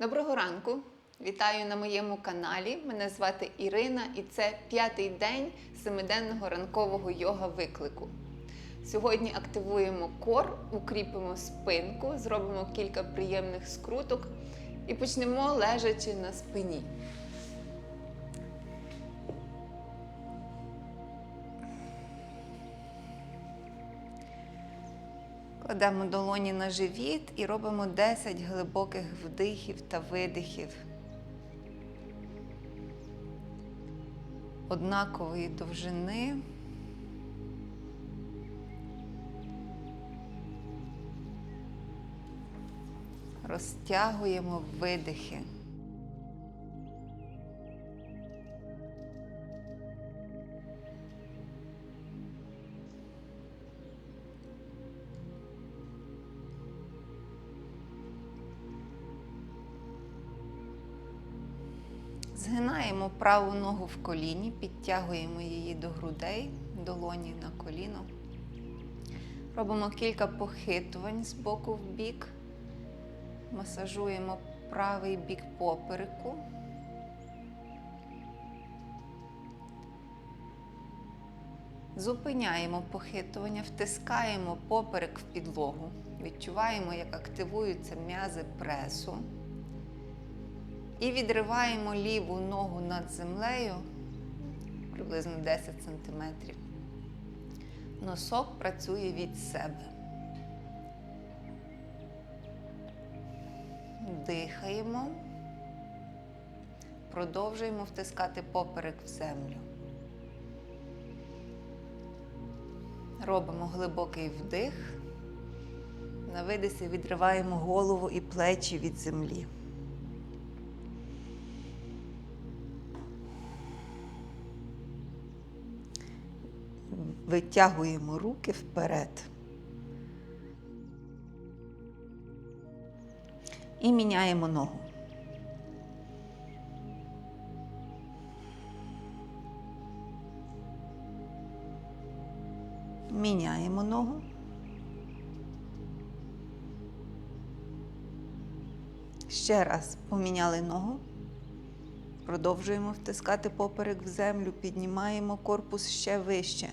Доброго ранку! Вітаю на моєму каналі. Мене звати Ірина і це п'ятий день семиденного ранкового йога виклику. Сьогодні активуємо кор, укріпимо спинку, зробимо кілька приємних скруток і почнемо лежачи на спині. Кладемо долоні на живіт і робимо 10 глибоких вдихів та видихів. Однакової довжини. Розтягуємо видихи. Згинаємо праву ногу в коліні, підтягуємо її до грудей, долоні на коліно. Робимо кілька похитувань з боку в бік. Масажуємо правий бік попереку. Зупиняємо похитування, втискаємо поперек в підлогу. Відчуваємо, як активуються м'язи пресу. І відриваємо ліву ногу над землею приблизно 10 см. Носок працює від себе. Дихаємо. Продовжуємо втискати поперек в землю. Робимо глибокий вдих. На видисі відриваємо голову і плечі від землі. Витягуємо руки вперед. І міняємо ногу. Міняємо ногу. Ще раз поміняли ногу. Продовжуємо втискати поперек в землю, піднімаємо корпус ще вище.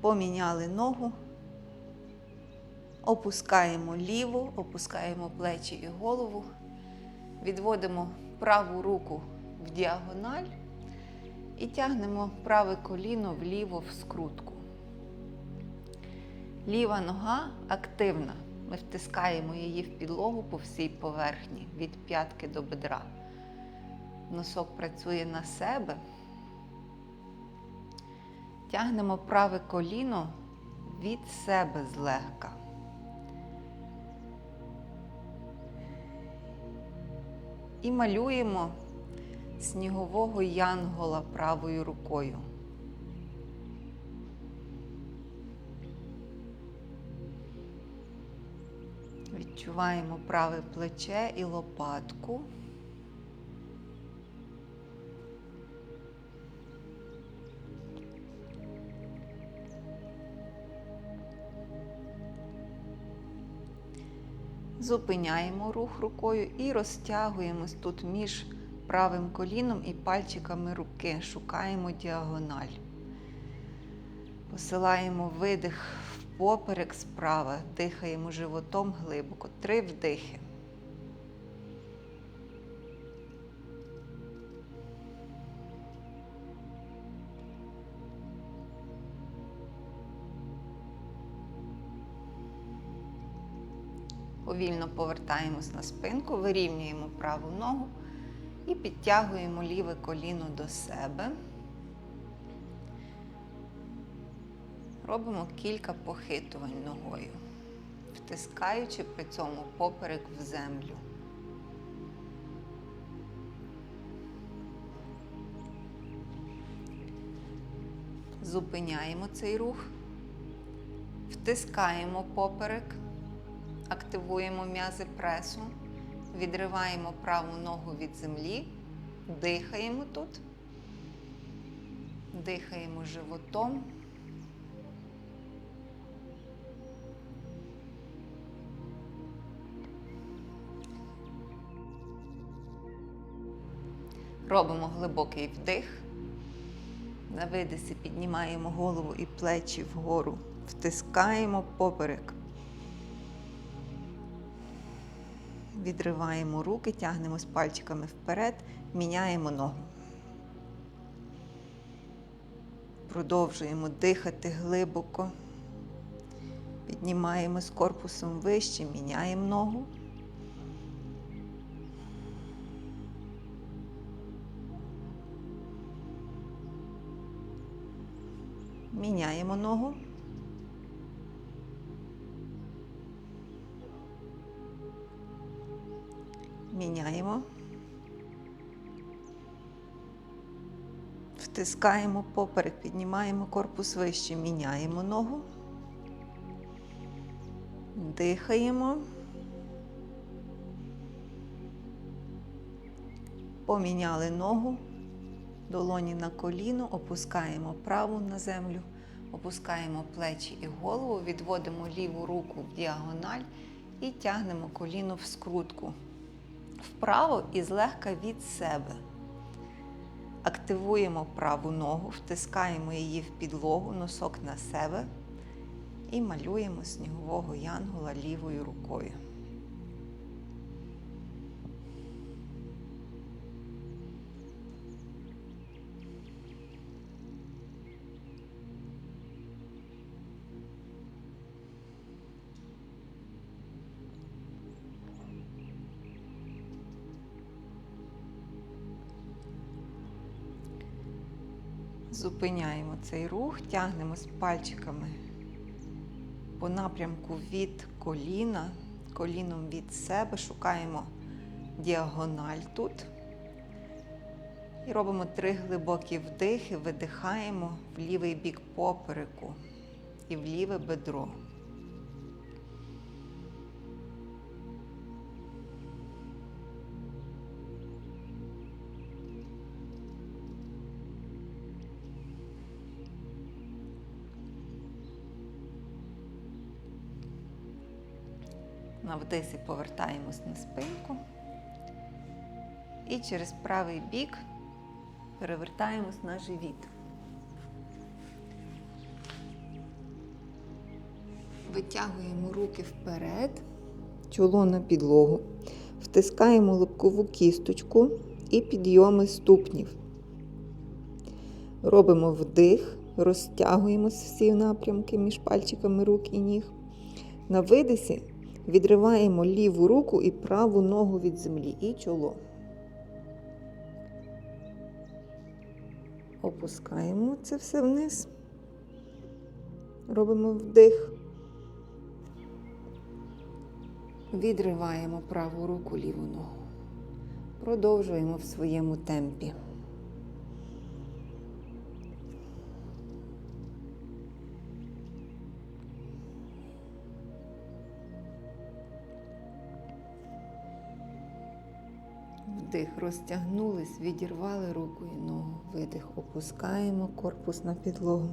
Поміняли ногу, опускаємо ліву, опускаємо плечі і голову, відводимо праву руку в діагональ і тягнемо праве коліно вліво в скрутку. Ліва нога активна. Ми втискаємо її в підлогу по всій поверхні від п'ятки до бедра. Носок працює на себе. Тягнемо праве коліно від себе злегка. І малюємо снігового янгола правою рукою. Відчуваємо праве плече і лопатку. Зупиняємо рух рукою і розтягуємось тут між правим коліном і пальчиками руки. Шукаємо діагональ. Посилаємо видих впоперек поперек справа, дихаємо животом глибоко. Три вдихи. Повільно повертаємось на спинку, вирівнюємо праву ногу і підтягуємо ліве коліно до себе. Робимо кілька похитувань ногою, втискаючи при цьому поперек в землю. Зупиняємо цей рух, втискаємо поперек активуємо м'язи пресу, відриваємо праву ногу від землі, дихаємо тут, дихаємо животом. Робимо глибокий вдих. На видисі піднімаємо голову і плечі вгору. Втискаємо поперек. Відриваємо руки, тягнемось пальчиками вперед, міняємо ногу. Продовжуємо дихати глибоко. Піднімаємось корпусом вище, міняємо ногу. Міняємо ногу. Міняємо. Втискаємо поперек, піднімаємо корпус вище, міняємо ногу. Дихаємо. Поміняли ногу. Долоні на коліно, опускаємо праву на землю, опускаємо плечі і голову, відводимо ліву руку в діагональ і тягнемо коліно в скрутку. Вправо і злегка від себе. Активуємо праву ногу, втискаємо її в підлогу, носок на себе і малюємо снігового янгола лівою рукою. Зупиняємо цей рух, тягнемось пальчиками по напрямку від коліна, коліном від себе, шукаємо діагональ тут. І робимо три глибокі вдихи, видихаємо в лівий бік попереку і в ліве бедро. На вдисі повертаємось на спинку. І через правий бік перевертаємось на живіт. Витягуємо руки вперед, чоло на підлогу, втискаємо лобкову кісточку і підйоми ступнів. Робимо вдих, розтягуємось всі напрямки між пальчиками рук і ніг. На видисі відриваємо ліву руку і праву ногу від землі і чоло. Опускаємо це все вниз. Робимо вдих. Відриваємо праву руку, ліву ногу. Продовжуємо в своєму темпі. Вдих, розтягнулись, відірвали руку і ногу. Видих, опускаємо корпус на підлогу.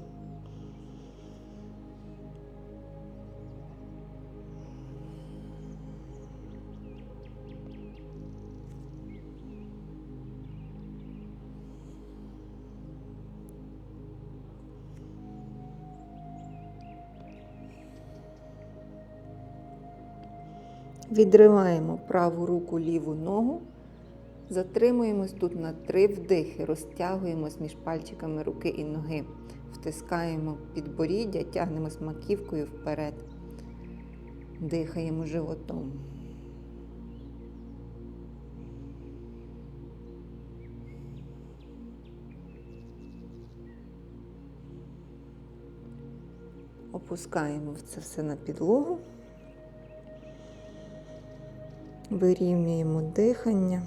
Відриваємо праву руку, ліву ногу. Затримуємось тут на три вдихи, розтягуємось між пальчиками руки і ноги. Втискаємо підборіддя, тягнемось маківкою вперед. Дихаємо животом. Опускаємо це все на підлогу. Вирівнюємо дихання.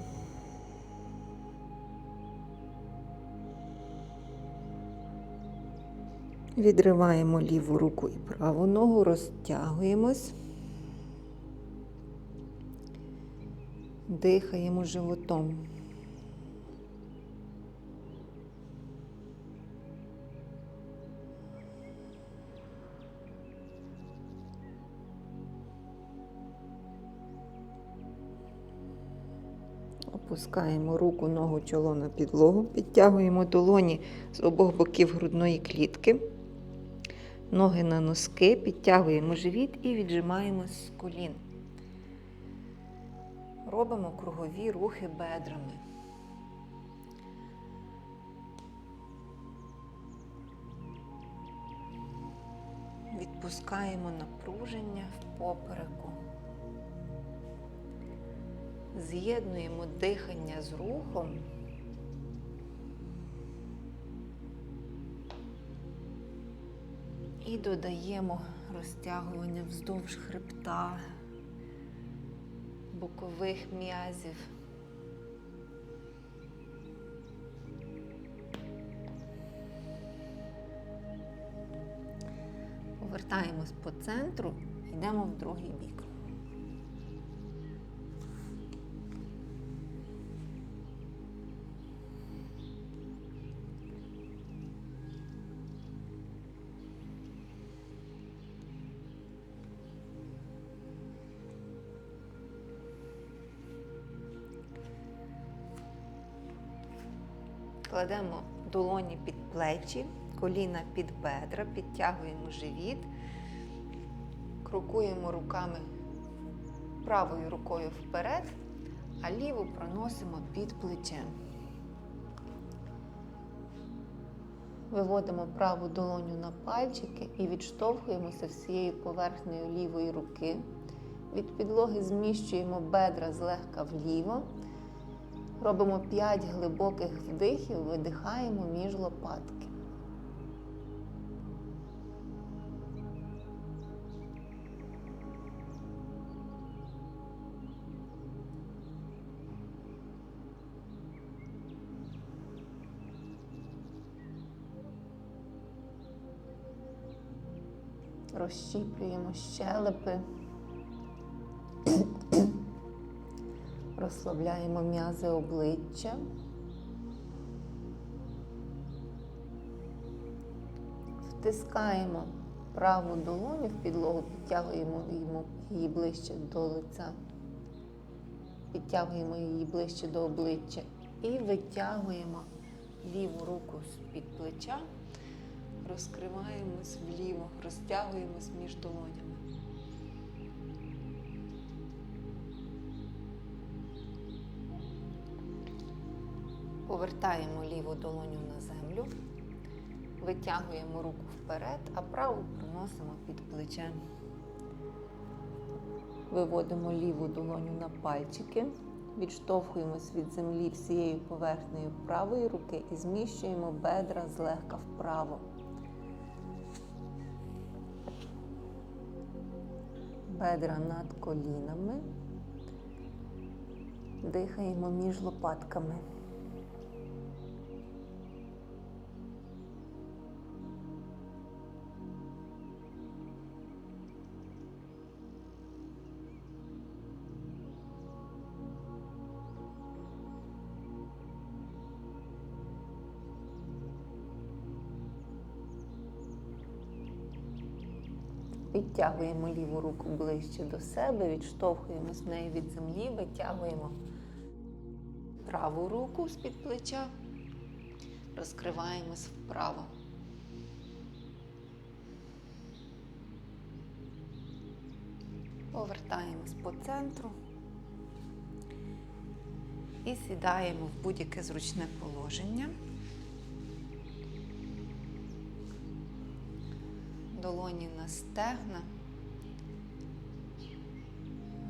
Відриваємо ліву руку і праву ногу, розтягуємось, дихаємо животом. Опускаємо руку, ногу, чоло на підлогу, підтягуємо долоні з обох боків грудної клітки, ноги на носки, підтягуємо живіт і віджимаємось з колін. Робимо кругові рухи бедрами. Відпускаємо напруження в попереку. З'єднуємо дихання з рухом. І додаємо розтягування вздовж хребта, бокових м'язів. Повертаємось по центру, йдемо в другий бік. Кладемо долоні під плечі, коліна під бедра, підтягуємо живіт, крокуємо руками правою рукою вперед, а ліву проносимо під плечем. Виводимо праву долоню на пальчики і відштовхуємося всією поверхнею лівої руки. Від підлоги зміщуємо бедра злегка вліво. Робимо 5 глибоких вдихів, видихаємо між лопатки. Розщіплюємо щелепи. Розслабляємо м'язи обличчя. Втискаємо праву долоню в підлогу, підтягуємо її ближче до лиця, підтягуємо її ближче до обличчя і витягуємо ліву руку з-під плеча, розкриваємось вліво, розтягуємось між долонями. Повертаємо ліву долоню на землю, витягуємо руку вперед, а праву проносимо під плече. Виводимо ліву долоню на пальчики, відштовхуємось від землі всією поверхнею правої руки і зміщуємо бедра злегка вправо. Бедра над колінами. Дихаємо між лопатками. Підтягуємо ліву руку ближче до себе, відштовхуємо з неї від землі, витягуємо праву руку з-під плеча, розкриваємось вправо. Повертаємось по центру і сідаємо в будь-яке зручне положення. Долоні на стегна,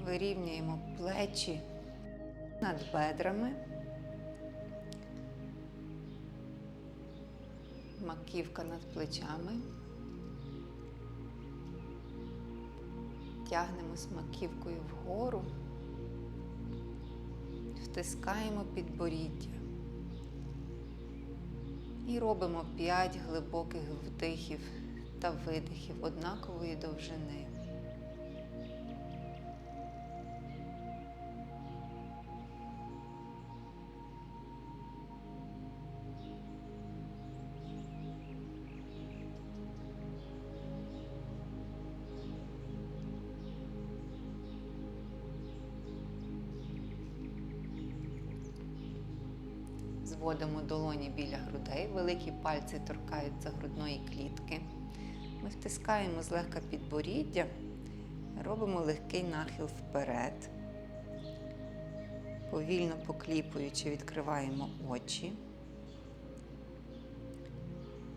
вирівнюємо плечі над бедрами, маківка над плечами, тягнемось маківкою вгору, втискаємо підборіддя. І робимо 5 глибоких вдихів та видихів однакової довжини. Зводимо долоні біля грудей, великі пальці торкаються грудної клітки. Ми втискаємо злегка підборіддя, робимо легкий нахил вперед. Повільно покліпуючи, відкриваємо очі.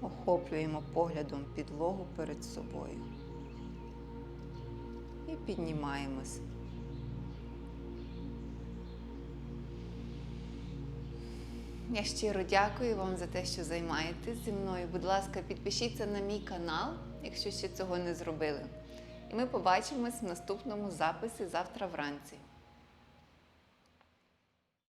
Охоплюємо поглядом підлогу перед собою. І піднімаємось. Я щиро дякую вам за те, що займаєтесь зі мною. Будь ласка, підпишіться на мій канал, якщо ще цього не зробили. І ми побачимось в наступному записі завтра вранці.